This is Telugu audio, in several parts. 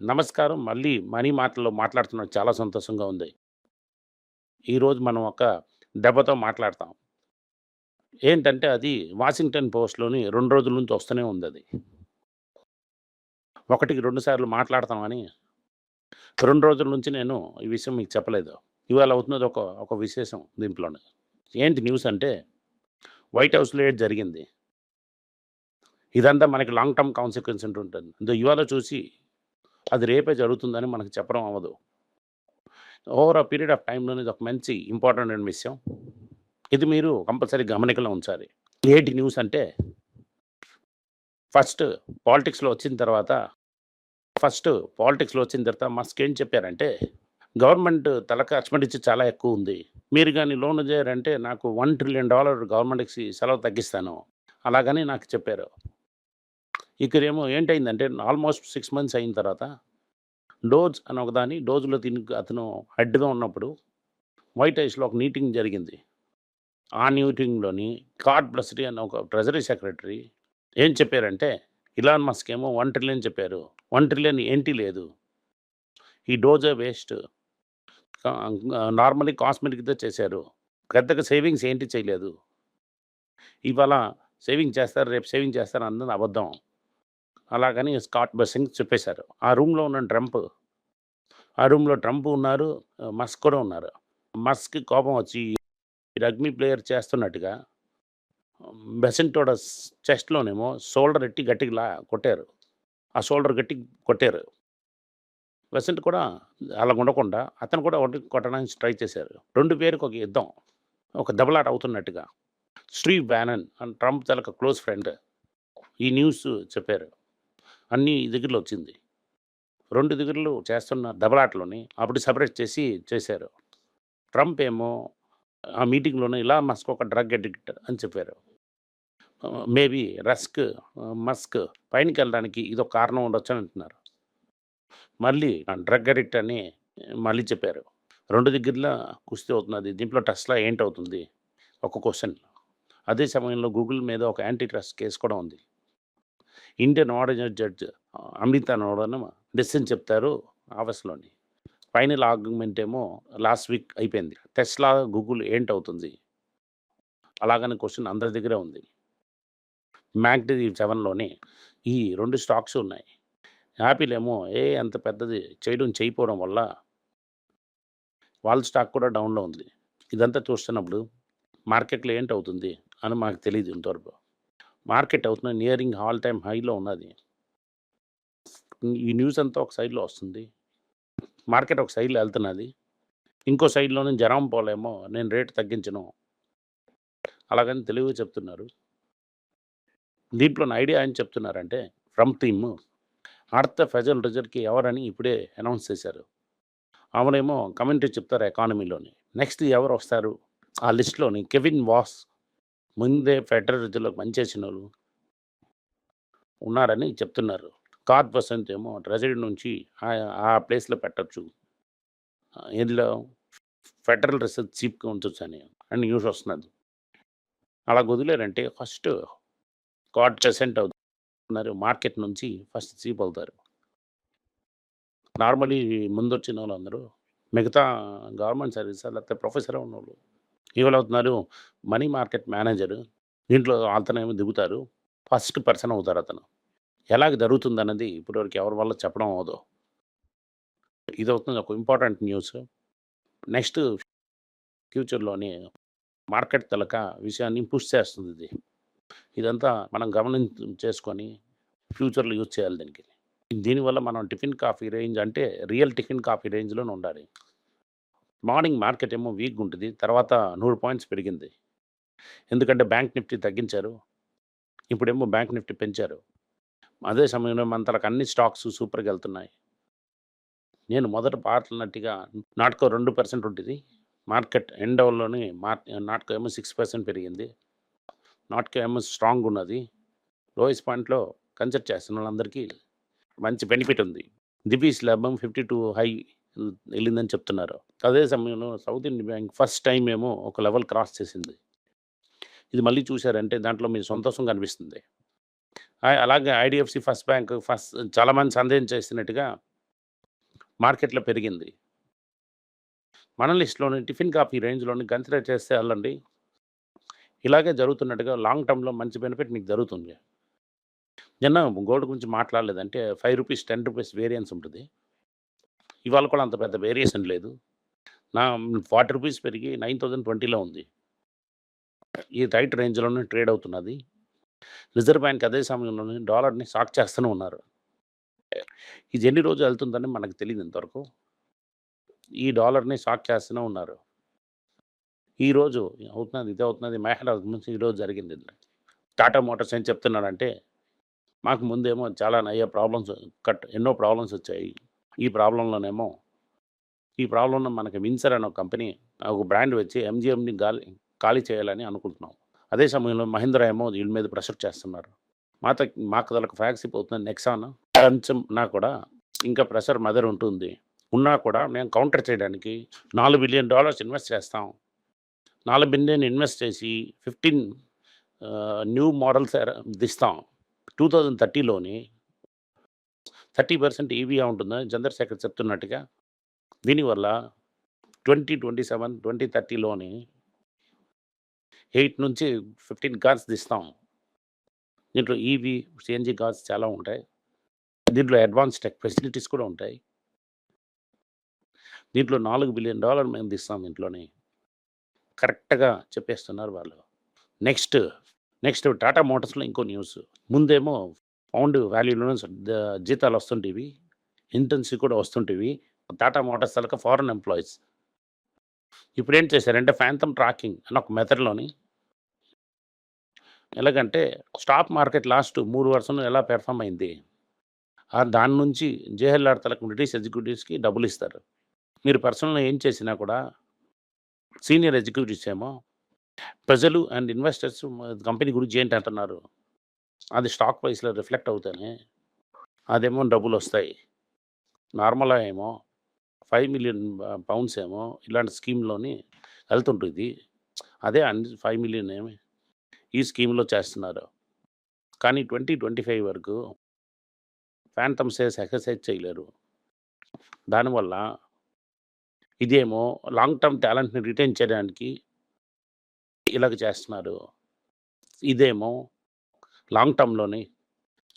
నమస్కారం. మళ్ళీ మనీ మాటల్లో మాట్లాడుతున్నది చాలా సంతోషంగా ఉంది. ఈరోజు మనం ఒక దెబ్బతో మాట్లాడతాం. ఏంటంటే అది వాషింగ్టన్ పోస్ట్‌లోని రెండు రోజుల నుంచి వస్తూనే ఉంది అది ఒకటికి రెండు సార్లు మాట్లాడతామని రెండు రోజుల నుంచి నేను ఈ విషయం మీకు చెప్పలేదు. ఇవాళ అవుతున్నది ఒక ఒక విశేషం దీంట్లోనే. ఏంటి న్యూస్ అంటే వైట్ హౌస్‌లో ఏది జరిగింది. ఇదంతా మనకి లాంగ్ టర్మ్ కాన్సిక్వెన్స్ ఉంటుంటుంది. ఇవాళ చూసి అది రేపే జరుగుతుందని మనకు చెప్పడం అవ్వదు. ఓవర్ ఆ పీరియడ్ ఆఫ్ టైంలోనేది ఒక మంచి ఇంపార్టెంట్ అయిన విషయం. ఇది మీరు కంపల్సరీ గమనికలో ఉంచాలి. ఏంటి న్యూస్ అంటే ఫస్ట్ పాలిటిక్స్‌లో వచ్చిన తర్వాత ఫస్ట్ పాలిటిక్స్‌లో వచ్చిన తర్వాత మస్క్ ఏం చెప్పారంటే గవర్నమెంట్ తలక ఎక్స్‌పెండిచర్ చాలా ఎక్కువ ఉంది. మీరు కానీ లోన్ చేయారంటే నాకు వన్ ట్రిలియన్ డాలర్ గవర్నమెంట్‌కి సెలవు తగ్గిస్తాను. అలాగని నాకు చెప్పారు. ఇక్కడేమో ఏంటైందంటే ఆల్మోస్ట్ సిక్స్ మంత్స్ అయిన తర్వాత డోజ్ అని ఒకదాని డోజ్‌లో తిని అతను హెడ్‌గా ఉన్నప్పుడు వైట్ హౌస్‌లో ఒక మీటింగ్ జరిగింది. ఆ మీటింగ్‌లోని కార్డ్ బ్రెస్లీ అనే ఒక ట్రెజరీ సెక్రటరీ ఏం చెప్పారంటే ఇలాన్ మస్క్ ఏమో వన్ ట్రిలియన్ చెప్పారు. వన్ ట్రిలియన్ ఏంటి లేదు. ఈ డోజే వేస్ట్. నార్మల్లీ కాస్మెటిక్‌తో చేశారు. పెద్దగా సేవింగ్స్ ఏంటి చేయలేదు. ఇవాళ సేవింగ్ చేస్తారు, రేపు సేవింగ్ చేస్తారు అన్నది అబద్ధం. అలాగని స్కాట్ బ్రెస్లింగ్ చెప్పేశారు. ఆ రూమ్‌లో ఉన్న ట్రంప్ ఆ రూమ్‌లో ట్రంప్ ఉన్నారు. మస్క్ కూడా ఉన్నారు. మస్క్ కోపం వచ్చి రగ్బీ ప్లేయర్ చేస్తున్నట్టుగా బెసెంటోడ చెస్ట్‌లోనేమో షోల్డర్ ఎట్టి గట్టిగా లా కొట్టారు. ఆ షోల్డర్ గట్టి కొట్టారు. బెసెంట్ కూడా అలా ఉండకుండా అతను కూడా ఒకటి కొట్టడానికి ట్రై చేశారు. రెండు పేరుకి ఒక యుద్ధం. ఒక దెబ్బలాట అవుతున్నట్టుగా. శ్రీ బ్యానన్ అండ్ ట్రంప్ తలక క్లోజ్ ఫ్రెండ్. ఈ న్యూస్ చెప్పారు. అన్నీ దగ్గరలో వచ్చింది. రెండు దగ్గరలు చేస్తున్న దెబ్బలాటలోని అప్పుడు సెపరేట్ చేసి చేశారు. ట్రంప్ ఏమో ఆ మీటింగ్‌లోనే ఇలా మస్క్ ఒక డ్రగ్ అడిక్ట్ అని చెప్పారు. మేబీ రస్క్ మస్క్ మస్క్ పైనకెళ్ళడానికి ఇదొక కారణం ఉండొచ్చు అని అంటున్నారు. మళ్ళీ డ్రగ్ అడిక్ట్ అని మళ్ళీ చెప్పారు. రెండు దగ్గరలో కుస్తీ అవుతున్నది. దీంట్లో టెస్లా ఏంటవుతుంది? ఒక క్వశ్చన్ అదే సమయంలో గూగుల్ మీద ఒక యాంటీ ట్రస్ట్ కేస్ కూడా ఉంది. ఇండియన్ ఆర్డినరీ జడ్జ్ అమిత్ అనోడను డెసిషన్ చెప్తారు ఆఫీస్లోని ఫైనల్ ఆర్గ్యుమెంట్ ఏమో లాస్ట్ వీక్ అయిపోయింది. టెస్లా, గూగుల్ ఏంటవుతుంది? అలాగనే క్వశ్చన్ అందరి దగ్గరే ఉంది. మ్యాగ్డీ సెవెన్లోనే ఈ రెండు స్టాక్స్ ఉన్నాయి. యాపిల్ ఏమో ఏ అంత పెద్దది చేయడం చేయకపోవడం వల్ల వాళ్ళ స్టాక్ కూడా డౌన్‌లో ఉంది. ఇదంతా చూస్తున్నప్పుడు మార్కెట్‌లో ఏంటవుతుంది అని మాకు తెలియదు ఇంతవరకు. మార్కెట్ అవుతున్న నియరింగ్ ఆల్ టైమ్ హైలో ఉన్నది. ఈ న్యూస్ అంతా ఒక సైడ్‌లో వస్తుంది. మార్కెట్ ఒక సైడ్‌లో వెళ్తున్నది ఇంకో సైడ్లో నేను పౌల్ పోలేమో నేను రేట్ తగ్గించను. అలాగని తెలివిగా చెప్తున్నారు. దీంట్లోని ఐడియా ఏం చెప్తున్నారంటే ఫ్రమ్ టీమ్ అర్త్ ఫెజల్ రిజల్ట్కి ఎవరని ఇప్పుడే అనౌన్స్ చేశారు. ఆమెనేమో కమెంటరీ చెప్తారు ఎకానమీలోని. నెక్స్ట్ ఎవరు వస్తారు? ఆ లిస్ట్‌లోని కెవిన్ వాస్ ముందే ఫెడరల్ రిజర్వ్‌లోకి పనిచేసినోళ్ళు ఉన్నారని చెప్తున్నారు. కార్ పర్సెంట్ ఏమో ట్రెజరీ నుంచి ఆ ప్లేస్‌లో పెట్టచ్చు ఇందులో ఫెడరల్ రిజర్వ్ చీఫ్‌గా ఉంచవచ్చు అని న్యూస్ వస్తున్నది. అలా వదిలేరంటే ఫస్ట్ కార్ట్ బెసెంట్ అవుతున్నారు. మార్కెట్ నుంచి ఫస్ట్ చీఫ్ అవుతారు. నార్మల్లీ ముందొచ్చినోళ్ళందరూ మిగతా గవర్నమెంట్ సర్వీస్ లేకపోతే ప్రొఫెసరే ఉన్నోళ్ళు. ఇవాళవుతున్నారు మనీ మార్కెట్ మేనేజర్. దీంట్లో అతనేమో దిగుతారు. ఫస్ట్ పర్సన్ అవుతారు అతను. ఎలాగ జరుగుతుందన్నది ఇప్పటివరకు ఎవరి వల్ల చెప్పడం అవ్వదు. అవుతుంది ఒక ఇంపార్టెంట్ న్యూస్. నెక్స్ట్ ఫ్యూచర్‌లోని మార్కెట్ తలక విషయాన్ని పుష్ చేస్తుంది ఇది. ఇదంతా మనం గమనం చేసుకొని ఫ్యూచర్‌లో యూజ్ చేయాలి దీనికి. దీనివల్ల మనం టిఫిన్ కాఫీ రేంజ్ అంటే రియల్ టిఫిన్ కాఫీ రేంజ్‌లోనే ఉండాలి. మార్నింగ్ మార్కెట్ ఏమో వీక్‌గా ఉంటుంది తర్వాత నూరు పాయింట్స్ పెరిగింది. ఎందుకంటే బ్యాంక్ నిఫ్టీ తగ్గించారు. ఇప్పుడేమో బ్యాంక్ నిఫ్టీ పెంచారు. అదే సమయంలో మంతలకి అన్ని స్టాక్స్ సూపర్‌గా వెళ్తున్నాయి నేను మొదట పాటలన్నట్టుగా నాట్కో రెండు పర్సెంట్ ఉంటుంది మార్కెట్ ఎండ్ అవర్‌లోని మార్ నాట్కో ఏమో సిక్స్ పర్సెంట్ పెరిగింది. నాటకో ఏమో స్ట్రాంగ్ ఉన్నది. లోయెస్ట్ పాయింట్‌లో కన్సిడర్ చేస్తున్నోళ్ళందరికీ మంచి బెనిఫిట్ ఉంది. దివీస్ లాభం 52 హై వెళ్ళిందని చెప్తున్నారు. అదే సమయంలో South Indian bank first time ఏమో ఒక లెవెల్ క్రాస్ చేసింది. ఇది మళ్ళీ చూసారంటే దాంట్లో మీకు సంతోషం కనిపిస్తుంది. అలాగే ఐడిఎఫ్సి ఫస్ట్ బ్యాంక్ ఫస్ట్ చాలామంది సందేహం చేస్తున్నట్టుగా మార్కెట్‌లో పెరిగింది. మన లిస్ట్‌లోని టిఫిన్ కాఫీ రేంజ్‌లోని కన్సిడర్ చేస్తే వెళ్ళండి. ఇలాగే జరుగుతున్నట్టుగా లాంగ్ టర్మ్‌లో మంచి బెనిఫిట్ మీకు జరుగుతుంది. నిన్న గోల్డ్ గురించి మాట్లాడలేదంటే five rupees ten rupees variance ఉంటుంది ఇవాళ కూడా అంత పెద్ద వేరియేషన్ లేదు. నా ఫార్టీ రూపీస్ పెరిగి 9020లో ఉంది. ఈ టైట్ రేంజ్‌లోనే ట్రేడ్ అవుతున్నది. రిజర్వ్ బ్యాంక్ అదే సమయంలోనే డాలర్‌ని షాక్ చేస్తూనే ఉన్నారు. ఇది ఎన్ని రోజులు వెళ్తుందని మనకు తెలియదు ఇంతవరకు. ఈ డాలర్‌ని షాక్ చేస్తూనే ఉన్నారు. ఈరోజు అవుతున్నది, ఇదే అవుతున్నది. మేహర్ నుంచి ఈరోజు జరిగింది. టాటా మోటార్స్ ఏం చెప్తున్నారంటే, మాకు ముందేమో చాలా నయ్య ప్రాబ్లమ్స్ కట్ ఎన్నో ప్రాబ్లమ్స్ వచ్చాయి. ఈ ప్రాబ్లంలోనేమో ఈ ప్రాబ్లంలో మనకి విన్సర్ అనే ఒక కంపెనీ ఒక బ్రాండ్ వచ్చి ఎంజీఎంని గాలి ఖాళీ చేయాలని అనుకుంటున్నాం. అదే సమయంలో మహీంద్రా ఏమో వీళ్ళ మీద ప్రెషర్ చేస్తున్నారు. మాత మాకు తలకు ఫ్యాక్సీ అవుతున్న నెక్సాన్ కొంచెం నా కూడా ఇంకా ప్రెషర్ మదర్ ఉంటుంది. ఉన్నా కూడా మేము కౌంటర్ చేయడానికి $4,000,000,000 ఇన్వెస్ట్ చేస్తాం. నాలుగు బిలియన్ ఇన్వెస్ట్ చేసి ఫిఫ్టీన్ న్యూ మోడల్స్ దిస్తాం టూ థౌజండ్ థర్టీలోని 2030లోని 30% ఈవీగా ఉంటుందని చంద్రశేఖర్ చెప్తున్నట్టుగా. దీనివల్ల 2027, 2030లోని 8-15 కార్స్ తీస్తాం దీంట్లో ఈవీ, సిఎన్జి కార్స్ చాలా ఉంటాయి. దీంట్లో అడ్వాన్స్ టెక్ ఫెసిలిటీస్ కూడా ఉంటాయి. దీంట్లో నాలుగు బిలియన్ డాలర్ మేము తీస్తాం దీంట్లోని. కరెక్ట్‌గా చెప్పేస్తున్నారు వాళ్ళు. నెక్స్ట్, నెక్స్ట్ టాటా మోటార్స్‌లో ఇంకో న్యూస్. ముందేమో పౌండ్ వాల్యూలో జీతాలు వస్తుంటివి. ఇంటర్న్షిప్ కూడా వస్తుంటివి. టాటా మోటార్స్ తలక ఫారెన్ ఎంప్లాయీస్. ఇప్పుడేం చేశారంటే ఫ్యాంతమ్ ట్రాకింగ్ అని ఒక మెథడ్‌లోని ఎలాగంటే స్టాక్ మార్కెట్ లాస్ట్ మూడు వర్షంలో ఎలా పెర్ఫార్మ్ అయింది. దాని నుంచి జేఎల్ఆర్ తలకు బ్రిటిష్ ఎగ్జిక్యూటివ్స్‌కి డబ్బులు ఇస్తారు మీరు పర్సనల్‌గా ఏం చేసినా కూడా సీనియర్ ఎగ్జిక్యూటివ్స్ ఏమో ప్రజలు అండ్ ఇన్వెస్టర్స్ కంపెనీ గురించి ఏంటి అంటున్నారు. అది స్టాక్ ప్రైస్‌లో రిఫ్లెక్ట్ అవుతానే అదేమో డబ్బులు వస్తాయి నార్మల్‌గా ఏమో ఫైవ్ మిలియన్ పౌండ్స్ ఏమో ఇలాంటి స్కీమ్‌లోని వెళ్తుంటుంది అదే అన్ 5,000,000 ఏమి ఈ స్కీమ్‌లో చేస్తున్నారు. కానీ 2025 వరకు ఫ్యాంటమ్ సేస్ ఎక్సర్సైజ్ చేయలేరు. దానివల్ల ఇదేమో లాంగ్ టర్మ్ టాలెంట్‌ని రిటైన్ చేయడానికి ఇలాగ చేస్తున్నారు. ఇదేమో లాంగ్ టర్మ్‌లోని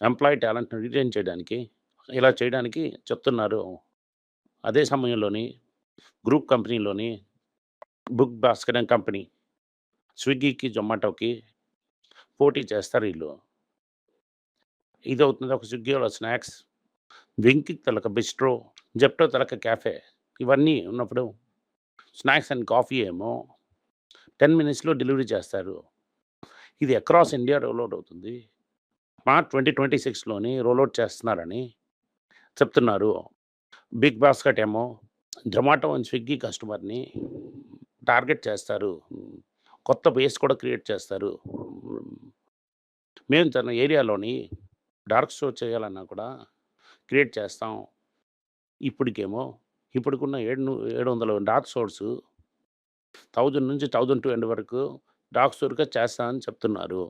ఎంప్లాయీ టాలెంట్‌ని రిటైన్ చేయడానికి ఇలా చేయడానికి చెప్తున్నారు. అదే సమయంలోని గ్రూప్ కంపెనీలోని బుక్ బాస్కెట్ కంపెనీ స్విగ్గీకి, జొమాటోకి పోటీ చేస్తారు వీళ్ళు ఇది అవుతుంది ఒక స్విగ్గీలో స్నాక్స్, వింకి తలక బిస్ట్రో, జెప్టో తలక క్యాఫే ఇవన్నీ ఉన్నప్పుడు స్నాక్స్ అండ్ కాఫీ ఏమో 10 మినిట్స్‌లో డెలివరీ చేస్తారు. ఇది అక్రాస్ ఇండియా రోల్అవుట్ అవుతుంది. మార్చ్ 2026లోని రోల్ రోల్అవుట్ చేస్తున్నారని చెప్తున్నారు. బిగ్ బాస్కెట్ ఏమో జొమాటో అండ్ స్విగ్గీ కస్టమర్‌ని టార్గెట్ చేస్తారు. కొత్త బేస్ కూడా క్రియేట్ చేస్తారు. మేము తన ఏరియాలోని డార్క్ స్టోర్ చేయాలన్నా కూడా క్రియేట్ చేస్తాం. ఇప్పటికేమో ఇప్పటికున్న ఏడు ఏడు వందల డార్క్ స్టోర్స్ థౌజండ్ నుంచి 1200 వరకు డాక్సూర్గా చేస్తానని చేస్తామని చెప్తున్నారు.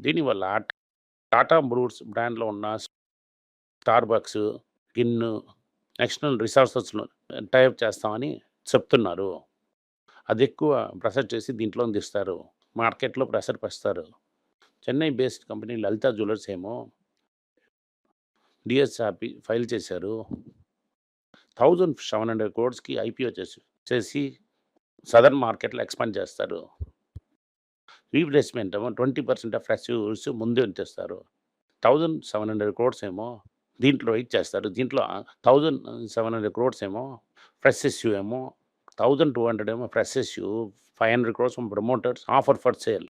దీనివల్ల టాటా బ్రూట్స్ బ్రాండ్‌లో ఉన్న స్టార్బక్స్, గిన్ను, నేషనల్ రిసోర్సెస్‌లో టై అప్ చేస్తామని చెప్తున్నారు. అది ఎక్కువ ప్రెషర్ చేసి దీంట్లో అందిస్తారు మార్కెట్‌లో pressure పెస్తారు. Chennai based company Lalitha jewellers ఏమో డిఎస్ఆర్పి ఫైల్ చేశారు. 1700 క్రోర్స్‌కి ఐపీఓ చేసి చేసి సదర్న్ మార్కెట్‌లో ఎక్స్‌పాండ్ చేస్తారు. రీప్లేస్‌మెంట్ ఏమో 20% ఆఫ్ ఫ్రెష్ ముందే ఉంచేస్తారు. 1700 క్రోర్స్ ఏమో దీంట్లో ఇచ్చేస్తారు. దీంట్లో 1700 క్రోర్స్ ఏమో ఫ్రెష్ ఇష్యూ ఏమో 1200 ఏమో fresh issue 500 crores crores promoters offer for sale.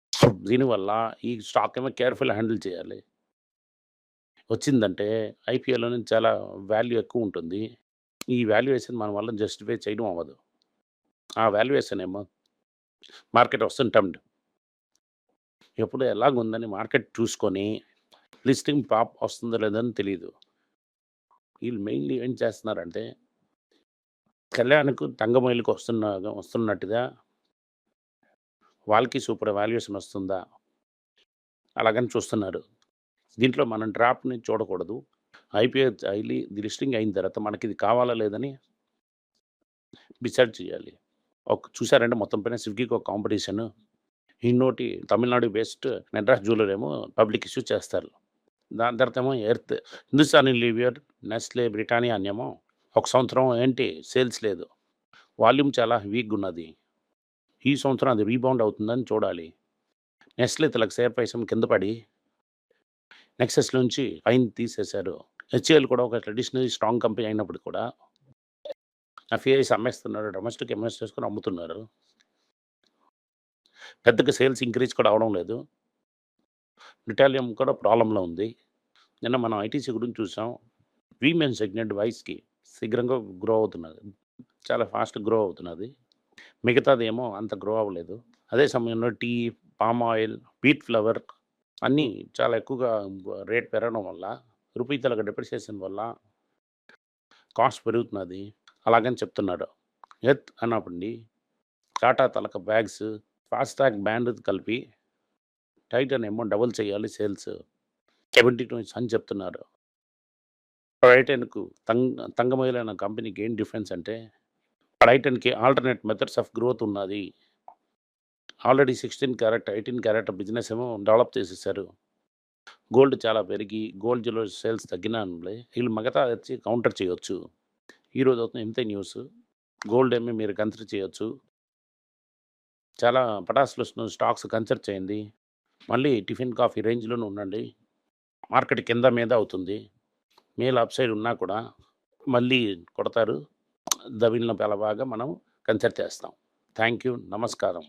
దీనివల్ల ఈ స్టాక్ ఏమో కేర్‌ఫుల్ హ్యాండిల్ చేయాలి. వచ్చిందంటే ఐపీఎల్లో నుంచి చాలా వాల్యూ ఎక్కువ ఉంటుంది. ఈ వాల్యుయేషన్ మన వల్ల జస్టిఫై చేయడం అవ్వదు. ఆ వాల్యుయేషన్ ఏమో మార్కెట్ వస్తుంటాం ఎప్పుడు ఎలాగుందని మార్కెట్ చూసుకొని లిస్టింగ్ పాప్ వస్తుందో లేదో అని వీళ్ళు మెయిన్‌లీ ఏం చేస్తున్నారంటే కళ్యాణ్‌కు తంగమైలుకు వస్తున్న వస్తున్నట్టుగా వాళ్ళకి సూపర్ వాల్యుయేషన్ వస్తుందా? అలాగని చూస్తున్నారు. దీంట్లో మనం డ్రాప్‌ని చూడకూడదు. ఐపీఓ అయ్యి లిస్టింగ్ అయిన తర్వాత మనకి ఇది కావాలా లేదని డిసైడ్ చేయాలి ఒక చూసారంటే మొత్తం పైన స్విగ్గీకి ఒక కాంపిటీషన్ ఇంకోటి తమిళనాడు బేస్డ్ మెడ్రాస్ జ్యువెలర్ ఏమో పబ్లిక్ ఇష్యూ చేస్తారు. దాని తర్వాత ఏమో ఎర్త్ హిందుస్థానీ లీవియర్ నెస్లే బ్రిటానియా అనేమో ఒక సంవత్సరం ఏంటి సేల్స్ లేదు. వాల్యూమ్ చాలా వీక్గా ఉన్నది ఈ సంవత్సరం అది రీబౌండ్ అవుతుందని చూడాలి. నెస్లే తలకు షేర్ పైసం కింద పడి నెక్సెస్ నుంచి పైన తీసేశారు. హెచ్ఏఎల్ కూడా ఒక ట్రెడిషనల్ స్ట్రాంగ్ కంపెనీ అయినప్పుడు కూడా ఎఫ్ఐఐస్ అమ్మేస్తున్నారు. డొమెస్టిక్ ఎంఎస్ చేసుకొని అమ్ముతున్నారు. పెద్దగా సేల్స్ ఇంక్రీజ్ కూడా అవడం లేదు. ఇటాలియం కూడా ప్రాబ్లంలో ఉంది. నిన్న మనం ఐటీసీ గురించి చూసాం. వీమెన్ సెగ్మెంట్ వైస్కి శీఘ్రంగా గ్రో అవుతున్నది. చాలా ఫాస్ట్ గ్రో అవుతున్నది. మిగతాది ఏమో అంత గ్రో అవ్వలేదు. అదే సమయంలో tea palm oil wheat flour అన్నీ చాలా ఎక్కువగా రేట్ పెరగడం వల్ల రూపీ తలక డిప్రిసియేషన్ వల్ల కాస్ట్ పెరుగుతున్నది. అలాగని చెప్తున్నాడు. ఎత్ అన్నప్పండి టాటా తలక బ్యాగ్స్ ఫాస్టాగ్ బ్యాండ్ కలిపి టైటన్ ఏమో డబుల్ చేయాలి సేల్స్. సెవెంటీ టూ అని చెప్తున్నారు. టైటన్కు తంగ తంగమైలైన కంపెనీకి ఏం డిఫరెన్స్ అంటే టైటన్కి ఆల్టర్నేట్ మెథడ్స్ ఆఫ్ గ్రోత్ ఉన్నది. Already sixteen carat eighteen carat business ఏమో డెవలప్ చేసేసారు. గోల్డ్ చాలా పెరిగి గోల్డ్ జ్యువెలరీ సేల్స్ తగ్గినా వీళ్ళు మిగతా వచ్చి కౌంటర్ చేయొచ్చు. ఈరోజు అవుతుంది ఎంత న్యూస్? గోల్డ్ ఏమి మీరు కన్సిడర్ చేయొచ్చు? చాలా పటాసులు స్టాక్స్ కన్సర్ట్ చేయండి. మళ్ళీ టిఫిన్ కాఫీ రేంజ్లోనే ఉండండి. మార్కెట్ కింద మీద అవుతుంది. మేల్ అప్ సైడ్ ఉన్నా కూడా మళ్ళీ కొడతారు. దవిలిన బాగా మనం కన్సర్ట్ చేస్తాం. థ్యాంక్ యూ నమస్కారం.